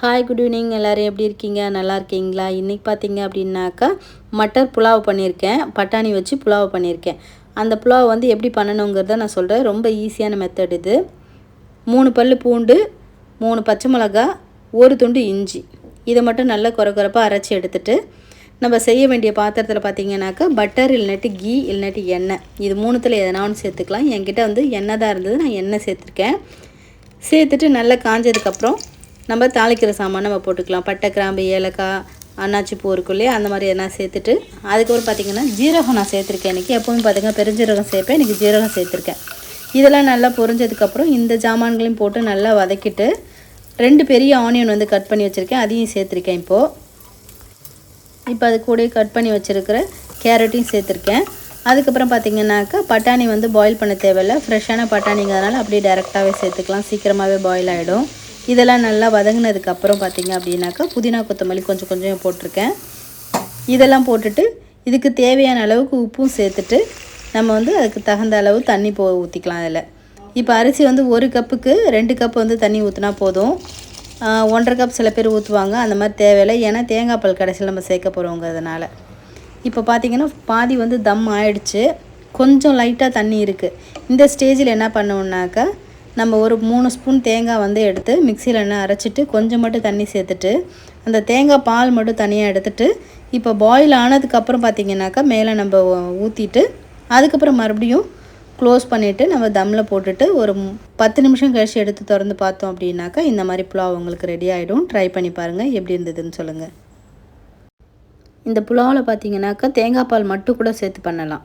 Hi good evening எல்லோரும் எப்படி இருக்கீங்க? நல்லா இருக்கீங்களா? இன்றைக்கி பார்த்தீங்க அப்படின்னாக்கா மட்டர் புலாவ் பண்ணியிருக்கேன். பட்டாணி வச்சு புலாவ் பண்ணியிருக்கேன். அந்த புலாவ் வந்து எப்படி பண்ணணுங்கிறத நான் சொல்கிறேன் ரொம்ப ஈஸியான மெத்தட் இது. மூணு பல் பூண்டு மூணு பச்சை மிளகா ஒரு துண்டு இஞ்சி. இதை மட்டும் நல்லா குறை குறைப்பாக அரைச்சி எடுத்துட்டு நம்ம செய்ய வேண்டிய பாத்திரத்தில் பார்த்தீங்கன்னாக்கா பட்டர் இல்லைனாட்டி கீ இல்லைனாட்டி எண்ணெய். இது மூணுத்தில் எதனா ஒன்று சேர்த்துக்கலாம். என்கிட்ட வந்து எண்ணெய் தான் இருந்தது. நான் எண்ணெய் சேர்த்துருக்கேன். சேர்த்துட்டு நல்லா காஞ்சதுக்கப்புறம் நம்ம தாளிக்கிற சாமான் நம்ம போட்டுக்கலாம். பட்டை கிராம்பு ஏலக்காய் அன்னாச்சி பூ இருக்கும் இல்லையா? அந்த மாதிரி எதனா சேர்த்துட்டு அதுக்கப்புறம் பார்த்திங்கன்னா ஜீரகம் நான் சேர்த்துருக்கேன் இன்றைக்கி எப்பவும் பார்த்திங்கன்னா பெருஞ்சீரகம் சேர்ப்பேன். இன்றைக்கி ஜீரகம் சேர்த்துருக்கேன். இதெல்லாம் நல்லா பொரிஞ்சதுக்கப்புறம் இந்த ஜாமான்களையும் போட்டு நல்லா வதக்கிட்டு ரெண்டு பெரிய ஆனியன் வந்து கட் பண்ணி வச்சுருக்கேன். அதையும் சேர்த்துருக்கேன் இப்போது இப்போ அது கூட கட் பண்ணி வச்சுருக்கிற கேரட்டையும் சேர்த்துருக்கேன். அதுக்கப்புறம் பார்த்திங்கனாக்கா பட்டாணி வந்து பாயில் பண்ண தேவையில்ல. ஃப்ரெஷ்ஷான பட்டாணிங்கிறதுனால அப்படியே டேரெக்டாகவே சேர்த்துக்கலாம். சீக்கிரமாகவே பாயில் ஆகிடும் இதெல்லாம் நல்லா வதங்கினதுக்கப்புறம் பார்த்திங்க அப்படின்னாக்கா புதினா கொத்தமல்லி கொஞ்சம் கொஞ்சம் போட்டிருக்கேன். இதெல்லாம் போட்டுட்டு இதுக்கு தேவையான அளவுக்கு உப்பும் சேர்த்துட்டு நம்ம வந்து அதுக்கு தகுந்த அளவு தண்ணி போ ஊற்றிக்கலாம் அதில். இப்போ அரிசி வந்து ஒரு கப்புக்கு ரெண்டு கப் வந்து தண்ணி ஊற்றினா போதும். ஒன்றரை கப் சில பேர் ஊற்றுவாங்க அந்த மாதிரி தேவையில்லை. ஏன்னா தேங்காய் பால் கடைசியில் நம்ம சேர்க்க போகிறோங்கிறதுனால இப்போ பார்த்திங்கன்னா பாதி வந்து தம் ஆயிடுச்சு. கொஞ்சம் லைட்டாக தண்ணி இருக்குது இந்த ஸ்டேஜில் என்ன பண்ணுவோன்னாக்கா நம்ம ஒரு மூணு ஸ்பூன் தேங்காய் வந்து எடுத்து மிக்சியில் என்ன அரைச்சிட்டு கொஞ்சம் மட்டும் தண்ணி சேர்த்துட்டு அந்த தேங்காய் பால் மட்டும் தனியாக எடுத்துட்டு இப்போ பாயில் ஆனதுக்கப்புறம் பார்த்திங்கனாக்கா மேலே நம்ம ஊற்றிட்டு அதுக்கப்புறம் மறுபடியும் க்ளோஸ் பண்ணிவிட்டு நம்ம தம்மில் போட்டுட்டு ஒரு பத்து நிமிஷம் கழிச்சு எடுத்து திறந்து பார்த்தோம் அப்படின்னாக்கா இந்த மாதிரி புலாவ் உங்களுக்கு ரெடி ஆகிடும் ட்ரை பண்ணி பாருங்கள் எப்படி இருந்ததுன்னு சொல்லுங்கள் இந்த புலாவில் பார்த்தீங்கன்னாக்கா தேங்காய் பால் மட்டும் கூட சேர்த்து பண்ணலாம்.